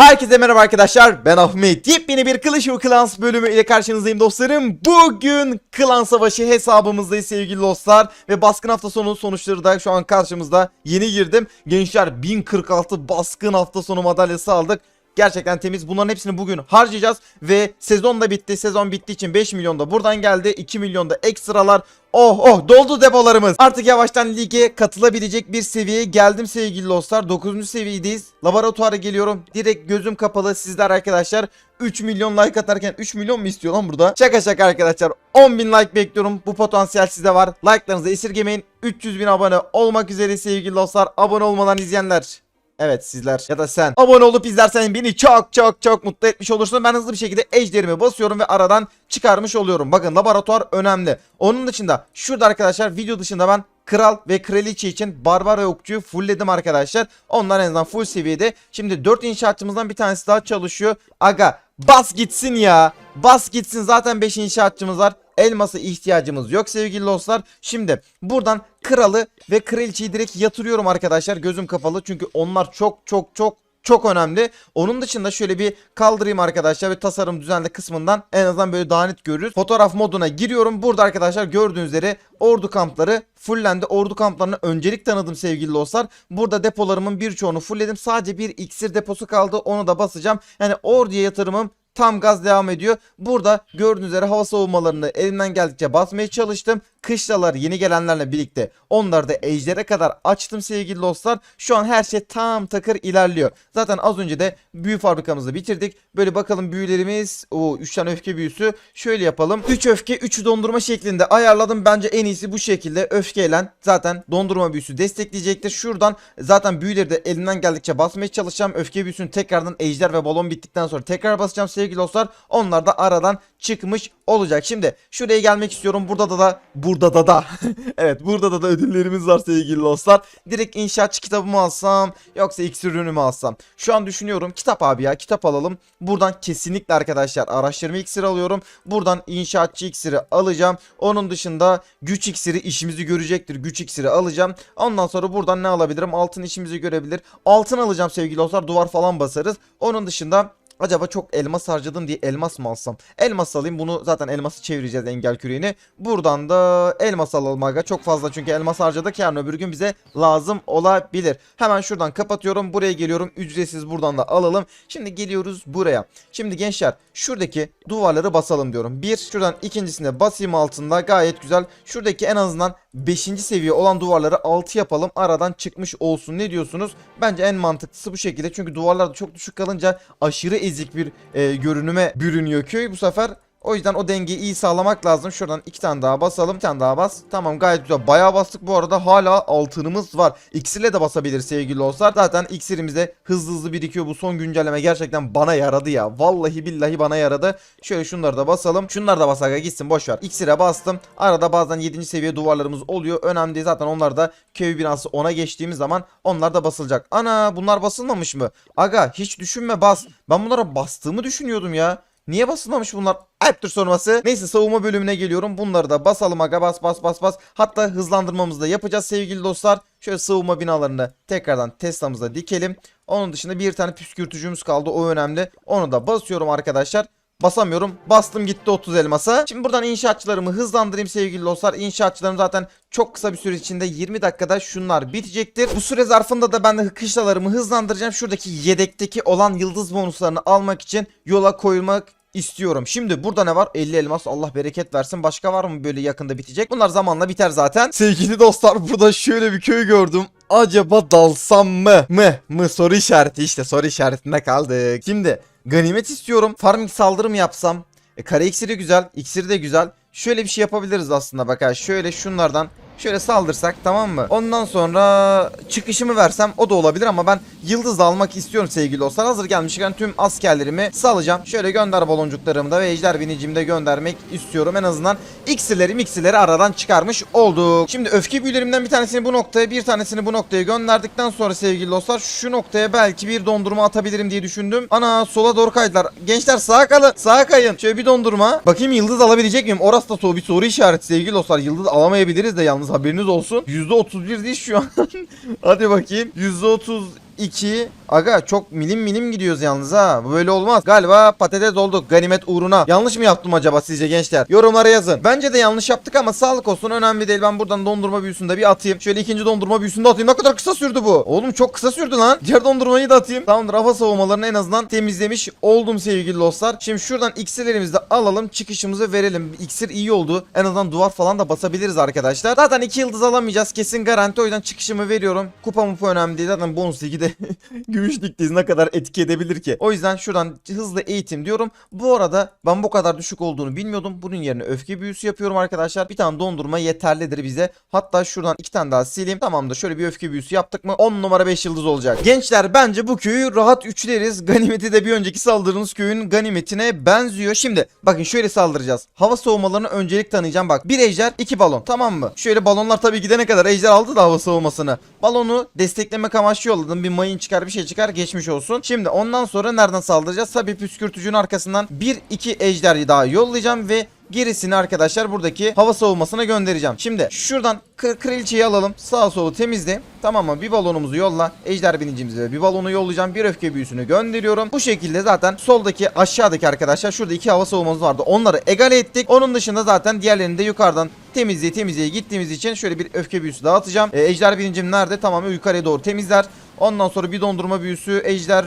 Herkese merhaba arkadaşlar ben Ahmet. Yepyeni bir Clash of Clans bölümü ile karşınızdayım dostlarım. Bugün klan savaşı hesabımızdayız sevgili dostlar. Ve baskın hafta sonu sonuçları da şu an karşımızda. Yeni girdim. Gençler 1046 baskın hafta sonu madalyası aldık Gerçekten temiz. Bunların hepsini bugün harcayacağız. Ve sezon da bitti. Sezon bittiği için 5 milyon da buradan geldi. 2 milyon da ekstralar. Oh oh doldu depolarımız. Artık yavaştan lige katılabilecek bir seviyeye geldim sevgili dostlar. 9. seviyedeyiz. Laboratuvara geliyorum. Direkt gözüm kapalı sizler arkadaşlar. 3 milyon like atarken 3 milyon mu istiyor lan burada? Şaka şaka arkadaşlar. 10 bin like bekliyorum. Bu potansiyel size var. Like'larınızı esirgemeyin. 300 bin abone olmak üzere sevgili dostlar. Abone olmadan izleyenler. Evet sizler ya da sen abone olup izlersen beni çok çok çok mutlu etmiş olursun. Ben hızlı bir şekilde ejderimi basıyorum ve aradan çıkarmış oluyorum. Bakın laboratuvar önemli. Onun dışında şurada arkadaşlar video dışında ben kral ve kraliçe için barbar ve okçuyu fullledim arkadaşlar. Onlar en azından full seviyede. Şimdi 4 inşaatçımızdan bir tanesi daha çalışıyor. Aga bas gitsin ya. Bas gitsin zaten 5 inşaatçımız var. Elmasa ihtiyacımız yok sevgili dostlar. Şimdi buradan kralı ve kraliçeyi direkt yatırıyorum arkadaşlar. Gözüm kapalı çünkü onlar çok çok çok çok önemli. Onun dışında şöyle bir kaldırayım arkadaşlar ve tasarım düzenle kısmından en azından böyle daha net görürüz. Fotoğraf moduna giriyorum. Burada arkadaşlar gördüğünüz üzere ordu kampları fullendi. Ordu kamplarına öncelik tanıdım sevgili dostlar. Burada depolarımın birçoğunu fullledim. Sadece bir iksir deposu kaldı. Onu da basacağım. Yani orduya yatırımım tam gaz devam ediyor. Burada gördüğünüz üzere hava savunmalarını elimden geldikçe basmaya çalıştım. Kışlalar yeni gelenlerle birlikte onları da ejdere kadar açtım sevgili dostlar. Şu an her şey tam takır ilerliyor. Zaten az önce de büyü fabrikamızı bitirdik. Böyle bakalım büyülerimiz. O 3 tane öfke büyüsü. Şöyle yapalım. 3 öfke 3 dondurma şeklinde ayarladım. Bence en iyisi bu şekilde öfkeyle zaten dondurma büyüsü destekleyecektir. Şuradan zaten büyüleri de elimden geldikçe basmaya çalışacağım. Öfke büyüsünü tekrardan ejder ve balon bittikten sonra tekrar basacağım sevgili dostlar. Onlar da aradan çıkmış olacak. Şimdi şuraya gelmek istiyorum. Burada da da burada da da evet burada da da ödüllerimiz var sevgili dostlar. Direkt inşaatçı kitabımı alsam yoksa iksir ürünümü alsam. Şu an düşünüyorum kitap abi ya kitap alalım. Buradan kesinlikle arkadaşlar araştırma iksiri alıyorum. Buradan inşaatçı iksiri alacağım. Onun dışında güç iksiri işimizi görecektir. Güç iksiri alacağım. Ondan sonra buradan ne alabilirim? Altın işimizi görebilir. Altın alacağım sevgili dostlar. Duvar falan basarız. Onun dışında Acaba çok elmas harcadım diye elmas mı alsam? Elmas alayım. Bunu zaten elması çevireceğiz engel küreğini. Buradan da elmas alalım aga. Çok fazla çünkü elmas harcadık. Yarın öbür gün bize lazım olabilir. Hemen şuradan kapatıyorum. Buraya geliyorum. Ücretsiz buradan da alalım. Şimdi geliyoruz buraya. Şimdi gençler şuradaki duvarları basalım diyorum. Bir şuradan ikincisine basayım altında. Gayet güzel. Şuradaki en azından 5. seviye olan duvarları 6 yapalım. Aradan çıkmış olsun. Ne diyorsunuz? Bence en mantıklısı bu şekilde. Çünkü duvarlar da çok düşük kalınca aşırı ezik bir e, görünüme bürünüyor köy bu sefer. O yüzden o dengeyi iyi sağlamak lazım. Şuradan iki tane daha basalım. Bir tane daha bas. Tamam gayet güzel. Bayağı bastık bu arada. Hala altınımız var. İksirle de basabilir sevgili dostlar. Zaten iksirimizde hızlı hızlı birikiyor. Bu son güncelleme gerçekten bana yaradı ya. Vallahi billahi bana yaradı. Şöyle şunları da basalım. Şunlar da basaga gitsin boş ver. İksire bastım. Arada bazen 7. seviye duvarlarımız oluyor. Önemli değil. Zaten onlar da köy binası ona geçtiğimiz zaman onlar da basılacak. Ana bunlar basılmamış mı? Aga hiç düşünme bas. Ben bunlara bastığımı düşünüyordum ya. Niye basılmamış bunlar? Ayıptır sorması. Neyse savunma bölümüne geliyorum. Bunları da basalım aga bas bas bas bas. Hatta hızlandırmamızı da yapacağız sevgili dostlar. Şöyle savunma binalarını tekrardan Tesla'mıza dikelim. Onun dışında bir tane püskürtücümüz kaldı. O önemli. Onu da basıyorum arkadaşlar. Basamıyorum. Bastım gitti 30 elmasa. Şimdi buradan inşaatçılarımı hızlandırayım sevgili dostlar. İnşaatçılarım zaten çok kısa bir süre içinde 20 dakikada şunlar bitecektir. Bu süre zarfında da ben de kışlalarımı hızlandıracağım. Şuradaki yedekteki olan yıldız bonuslarını almak için yola koyulmak istiyorum. Şimdi burada ne var? 50 elmas Allah bereket versin. Başka var mı böyle yakında bitecek? Bunlar zamanla biter zaten. Sevgili dostlar burada şöyle bir köy gördüm. Acaba dalsam mı? Mı? Mı? Soru işareti işte soru işaretinde kaldık. Şimdi ganimet istiyorum. Farming saldırı mı yapsam? E, kare iksiri güzel. İksiri de güzel. Şöyle bir şey yapabiliriz aslında bak. Şöyle şunlardan Şöyle saldırsak tamam mı? Ondan sonra çıkışımı versem o da olabilir ama ben yıldız almak istiyorum sevgili dostlar. Hazır gelmişken tüm askerlerimi salacağım. Şöyle gönder baloncuklarımı da ve ejder binicimi de göndermek istiyorum. En azından iksirleri miksirleri aradan çıkarmış olduk. Şimdi öfke büyülerimden bir tanesini bu noktaya bir tanesini bu noktaya gönderdikten sonra sevgili dostlar şu noktaya belki bir dondurma atabilirim diye düşündüm. Ana sola doğru kaydılar. Gençler sağa kalın. Sağa kayın. Şöyle bir dondurma. Bakayım yıldız alabilecek miyim? Orası da soru, bir soru işareti sevgili dostlar. Yıldız alamayabiliriz de yalnız haberiniz olsun. %31 değil şu an. Hadi bakayım. %30 2. Aga çok milim milim gidiyoruz yalnız ha. Bu böyle olmaz. Galiba patates olduk ganimet uğruna. Yanlış mı yaptım acaba sizce gençler? Yorumlara yazın. Bence de yanlış yaptık ama sağlık olsun önemli değil. Ben buradan dondurma büyüsünü de bir atayım. Şöyle ikinci dondurma büyüsünü de atayım. Ne kadar kısa sürdü bu. Oğlum çok kısa sürdü lan. Diğer dondurmayı da atayım. Tamamdır hava savunmalarını en azından temizlemiş oldum sevgili dostlar. Şimdi şuradan iksirlerimizi de alalım. Çıkışımızı verelim. İksir iyi oldu. En azından duvar falan da basabiliriz arkadaşlar. Zaten 2 yıldız alamayacağız. Kesin garanti. O yüzden çıkışımı veriyorum. Kupa mupa önemli değil. Zaten bonus ligi de gümüş ligdeyiz. Ne kadar etki edebilir ki? O yüzden şuradan hızlı eğitim diyorum. Bu arada ben bu kadar düşük olduğunu bilmiyordum. Bunun yerine öfke büyüsü yapıyorum arkadaşlar. Bir tane dondurma yeterlidir bize. Hatta şuradan iki tane daha sileyim. Tamamdır. Şöyle bir öfke büyüsü yaptık mı 10 numara 5 yıldız olacak. Gençler bence bu köyü rahat üçleriz. Ganimeti de bir önceki saldırdığımız köyün ganimetine benziyor. Şimdi bakın şöyle saldıracağız. Hava soğumalarını öncelik tanıyacağım. Bak bir ejder iki balon tamam mı? Şöyle balonlar tabii gidene kadar ejder aldı da hava soğumasını. Balonu desteklemek amaçlı yolladım. Bir mayın çıkar bir şey çıkar geçmiş olsun. Şimdi ondan sonra nereden saldıracağız? Tabii püskürtücünün arkasından bir iki ejder daha yollayacağım ve Gerisini arkadaşlar buradaki hava savunmasına göndereceğim. Şimdi şuradan kraliçeyi alalım. Sağa solu temizle. Tamam mı? Bir balonumuzu yolla. Ejder binicimize bir balonu yollayacağım. Bir öfke büyüsünü gönderiyorum. Bu şekilde zaten soldaki aşağıdaki arkadaşlar şurada iki hava savunmamız vardı. Onları egale ettik. Onun dışında zaten diğerlerini de yukarıdan temizliğe temizliğe gittiğimiz için şöyle bir öfke büyüsü dağıtacağım. E, ejder binicim nerede? Tamamen yukarıya doğru temizler. Ondan sonra bir dondurma büyüsü, ejder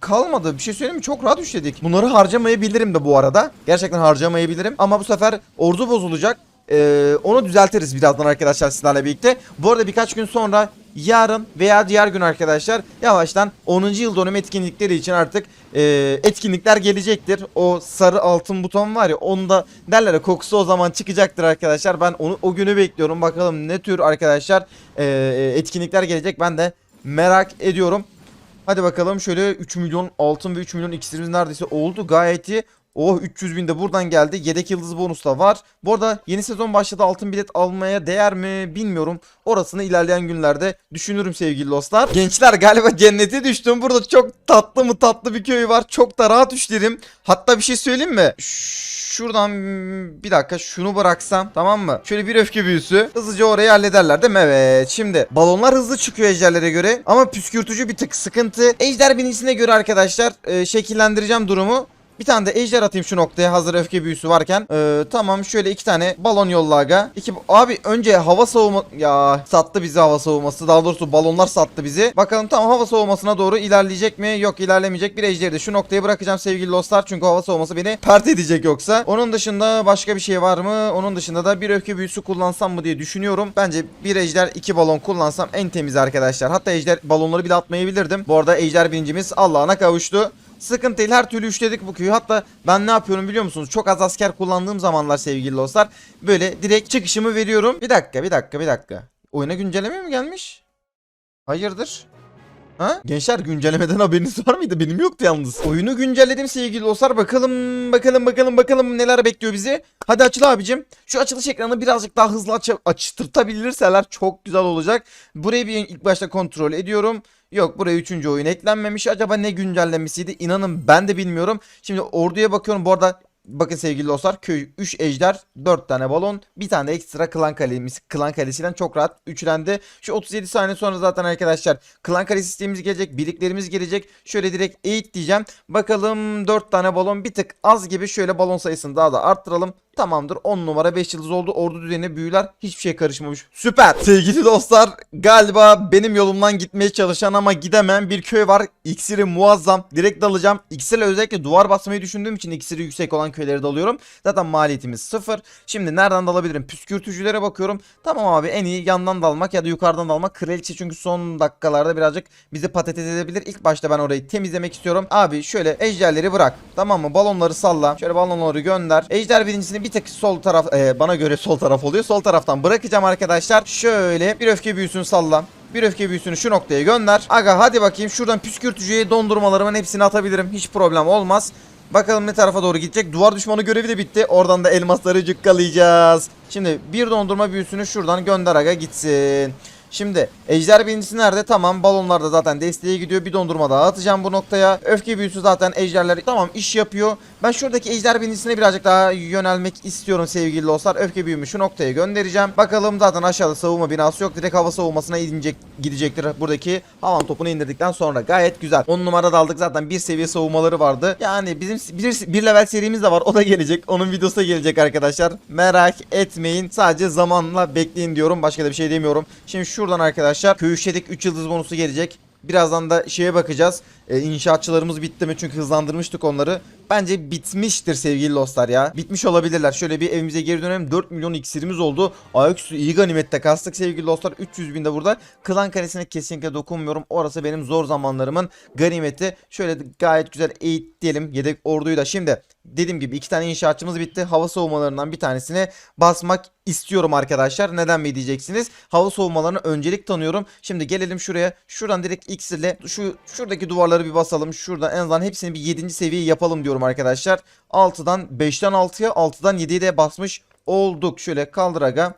kalmadı. Bir şey söyleyeyim mi? Çok rahat üçledik. Bunları harcamayabilirim de bu arada. Gerçekten harcamayabilirim. Ama bu sefer ordu bozulacak. Ee, onu düzeltiriz birazdan arkadaşlar sizlerle birlikte. Bu arada birkaç gün sonra yarın veya diğer gün arkadaşlar yavaştan 10. yıl dönüm etkinlikleri için artık e, etkinlikler gelecektir. O sarı altın buton var ya onda derler ya kokusu o zaman çıkacaktır arkadaşlar. Ben onu o günü bekliyorum. Bakalım ne tür arkadaşlar e, etkinlikler gelecek ben de merak ediyorum. Hadi bakalım şöyle 3 milyon altın ve 3 milyon iksirimiz neredeyse oldu. Gayet iyi. Oh 300 bin de buradan geldi. Yedek yıldız bonus da var. Bu arada yeni sezon başladı. Altın bilet almaya değer mi bilmiyorum. Orasını ilerleyen günlerde düşünürüm sevgili dostlar. Gençler galiba cennete düştüm. Burada çok tatlı mı tatlı bir köy var. Çok da rahat düşlerim. Hatta bir şey söyleyeyim mi? Şuradan bir dakika şunu bıraksam tamam mı? Şöyle bir öfke büyüsü. Hızlıca orayı hallederler değil mi? Evet. Şimdi balonlar hızlı çıkıyor ejderlere göre. Ama püskürtücü bir tık sıkıntı. Ejder binisine göre arkadaşlar e, şekillendireceğim durumu. Bir tane de ejder atayım şu noktaya hazır öfke büyüsü varken. Ee, tamam şöyle iki tane balon yolla aga. İki, abi önce hava savunma... Ya sattı bizi hava savunması. Daha doğrusu balonlar sattı bizi. Bakalım tamam hava savunmasına doğru ilerleyecek mi? Yok ilerlemeyecek. Bir ejderi de şu noktaya bırakacağım sevgili dostlar. Çünkü hava savunması beni pert edecek yoksa. Onun dışında başka bir şey var mı? Onun dışında da bir öfke büyüsü kullansam mı diye düşünüyorum. Bence bir ejder iki balon kullansam en temiz arkadaşlar. Hatta ejder balonları bile atmayabilirdim. Bu arada ejder birincimiz Allah'ına kavuştu. Sıkıntı değil her türlü üçledik bu köyü. Hatta ben ne yapıyorum biliyor musunuz? Çok az asker kullandığım zamanlar sevgili dostlar. Böyle direkt çıkışımı veriyorum. Bir dakika bir dakika bir dakika. Oyuna güncelleme mi gelmiş? Hayırdır? Ha? Gençler güncellemeden haberiniz var mıydı? Benim yoktu yalnız. Oyunu güncelledim sevgili dostlar. Bakalım bakalım bakalım bakalım neler bekliyor bizi. Hadi açıl abicim. Şu açılış ekranını birazcık daha hızlı aç açtırtabilirseler çok güzel olacak. Burayı bir ilk başta kontrol ediyorum. Yok buraya 3. oyun eklenmemiş. Acaba ne güncellemesiydi? İnanın ben de bilmiyorum. Şimdi orduya bakıyorum. Bu arada bakın sevgili dostlar köy 3 ejder 4 tane balon bir tane de ekstra klan kalemiz klan kalesiyle çok rahat üçlendi. Şu 37 saniye sonra zaten arkadaşlar klan kale sistemimiz gelecek birliklerimiz gelecek. Şöyle direkt eğit diyeceğim. Bakalım 4 tane balon bir tık az gibi şöyle balon sayısını daha da arttıralım. Tamamdır 10 numara 5 yıldız oldu. Ordu düzenine büyüler hiçbir şey karışmamış. Süper. Sevgili dostlar galiba benim yolumdan gitmeye çalışan ama gidemem bir köy var. İksiri muazzam. Direkt dalacağım. İksirle özellikle duvar basmayı düşündüğüm için iksiri yüksek olan köyleri dalıyorum. Zaten maliyetimiz sıfır. Şimdi nereden dalabilirim? Püskürtücülere bakıyorum. Tamam abi en iyi yandan dalmak ya da yukarıdan dalmak. Kraliçe çünkü son dakikalarda birazcık bizi patates edebilir. İlk başta ben orayı temizlemek istiyorum. Abi şöyle ejderleri bırak. Tamam mı? Balonları salla. Şöyle balonları gönder. Ejder birincisini bir tek sol taraf e, bana göre sol taraf oluyor. Sol taraftan bırakacağım arkadaşlar. Şöyle bir öfke büyüsünü salla. Bir öfke büyüsünü şu noktaya gönder. Aga hadi bakayım şuradan püskürtücüye dondurmalarımın hepsini atabilirim. Hiç problem olmaz. Bakalım ne tarafa doğru gidecek. Duvar düşmanı görevi de bitti. Oradan da elmasları cukkalayacağız. Şimdi bir dondurma büyüsünü şuradan gönder aga gitsin. Şimdi ejder birincisi nerede? Tamam balonlar da zaten desteğe gidiyor. Bir dondurma daha atacağım bu noktaya. Öfke büyüsü zaten ejderler tamam iş yapıyor. Ben şuradaki ejder birincisine birazcık daha yönelmek istiyorum sevgili dostlar. Öfke büyümü şu noktaya göndereceğim. Bakalım zaten aşağıda savunma binası yok. Direkt hava savunmasına inecek, gidecektir buradaki havan topunu indirdikten sonra. Gayet güzel. 10 numarada aldık zaten bir seviye savunmaları vardı. Yani bizim bir, bir level serimiz de var. O da gelecek. Onun videosu da gelecek arkadaşlar. Merak etmeyin. Sadece zamanla bekleyin diyorum. Başka da bir şey demiyorum. Şimdi şuradan arkadaşlar köyüşedik 3 yıldız bonusu gelecek. Birazdan da şeye bakacağız. Ee, inşaatçılarımız bitti mi? Çünkü hızlandırmıştık onları. Bence bitmiştir sevgili dostlar ya. Bitmiş olabilirler. Şöyle bir evimize geri dönelim. 4 milyon iksirimiz oldu. Ayaküstü iyi ganimette kastık sevgili dostlar. 300 bin de burada. Klan karesine kesinlikle dokunmuyorum. Orası benim zor zamanlarımın ganimeti. Şöyle gayet güzel eğitleyelim. Yedek orduyu da. Şimdi dediğim gibi iki tane inşaatçımız bitti. Hava soğumalarından bir tanesini basmak istiyorum arkadaşlar. Neden mi diyeceksiniz? Hava soğumalarına öncelik tanıyorum. Şimdi gelelim şuraya. Şuradan direkt X ile şu şuradaki duvarları bir basalım. Şuradan en azından hepsini bir 7. seviye yapalım diyorum arkadaşlar. 6'dan 5'ten 6'ya 6'dan 7'ye de basmış olduk. Şöyle kaldır aga.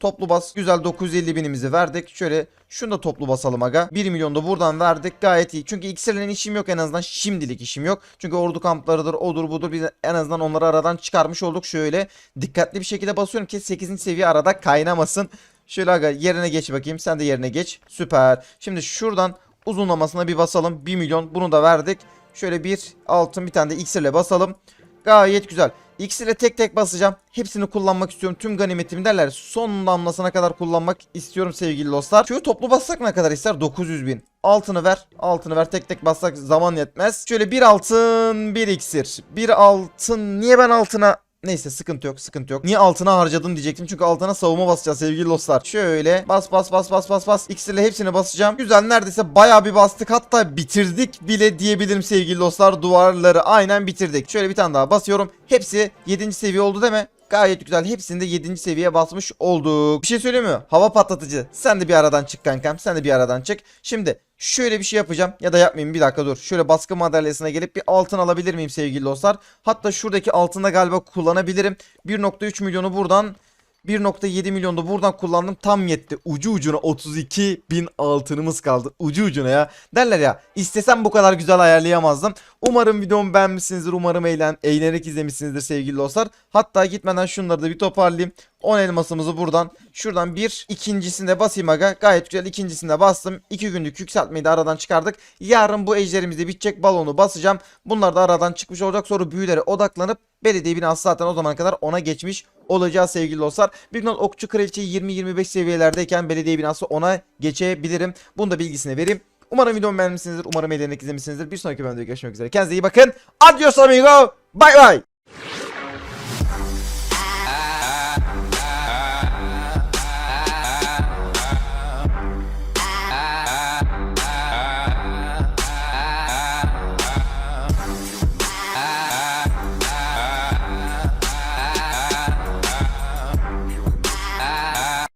Toplu bas. Güzel 950 binimizi verdik. Şöyle şunu da toplu basalım aga. 1 milyon da buradan verdik. Gayet iyi. Çünkü iksirlerin işim yok en azından. Şimdilik işim yok. Çünkü ordu kamplarıdır odur budur. Biz en azından onları aradan çıkarmış olduk. Şöyle dikkatli bir şekilde basıyorum ki 8. seviye arada kaynamasın. Şöyle aga yerine geç bakayım. Sen de yerine geç. Süper. Şimdi şuradan uzunlamasına bir basalım. 1 milyon bunu da verdik. Şöyle bir altın bir tane de iksirle basalım. Gayet güzel. İksirle tek tek basacağım. Hepsini kullanmak istiyorum. Tüm ganimetimi derler. Son damlasına kadar kullanmak istiyorum sevgili dostlar. Şöyle toplu bassak ne kadar ister? 900 bin. Altını ver. Altını ver. Tek tek bassak zaman yetmez. Şöyle bir altın bir iksir. Bir altın. Niye ben altına Neyse sıkıntı yok sıkıntı yok. Niye altına harcadım diyecektim çünkü altına savunma basacağız sevgili dostlar. Şöyle bas bas bas bas bas bas. İksirle hepsini basacağım. Güzel neredeyse bayağı bir bastık hatta bitirdik bile diyebilirim sevgili dostlar. Duvarları aynen bitirdik. Şöyle bir tane daha basıyorum. Hepsi 7. seviye oldu değil mi? Gayet güzel. Hepsini de 7. seviyeye basmış olduk. Bir şey söyleyeyim mi? Hava patlatıcı. Sen de bir aradan çık kankam. Sen de bir aradan çık. Şimdi şöyle bir şey yapacağım. Ya da yapmayayım bir dakika dur. Şöyle baskı madalyasına gelip bir altın alabilir miyim sevgili dostlar? Hatta şuradaki altında galiba kullanabilirim. 1.3 milyonu buradan 1.7 milyon da buradan kullandım tam yetti. Ucu ucuna 32 bin altınımız kaldı. Ucu ucuna ya. Derler ya istesem bu kadar güzel ayarlayamazdım. Umarım videomu beğenmişsinizdir. Umarım eğlen, eğlenerek izlemişsinizdir sevgili dostlar. Hatta gitmeden şunları da bir toparlayayım. 10 elmasımızı buradan şuradan bir ikincisinde basayım aga. Gayet güzel ikincisinde bastım. 2 günlük yükseltmeyi de aradan çıkardık. Yarın bu ejderimiz de bitecek. Balonu basacağım. Bunlar da aradan çıkmış olacak. Sonra büyülere odaklanıp belediye binası zaten o zamana kadar ona geçmiş olacağız sevgili dostlar. Büyük ihtimal okçu kraliçe 20-25 seviyelerdeyken belediye binası ona geçebilirim. Bunu da bilgisini vereyim. Umarım videomu beğenmişsinizdir. Umarım eğlenerek izlemişsinizdir. Bir sonraki bölümde görüşmek üzere. Kendinize iyi bakın. Adios amigo. Bye bye.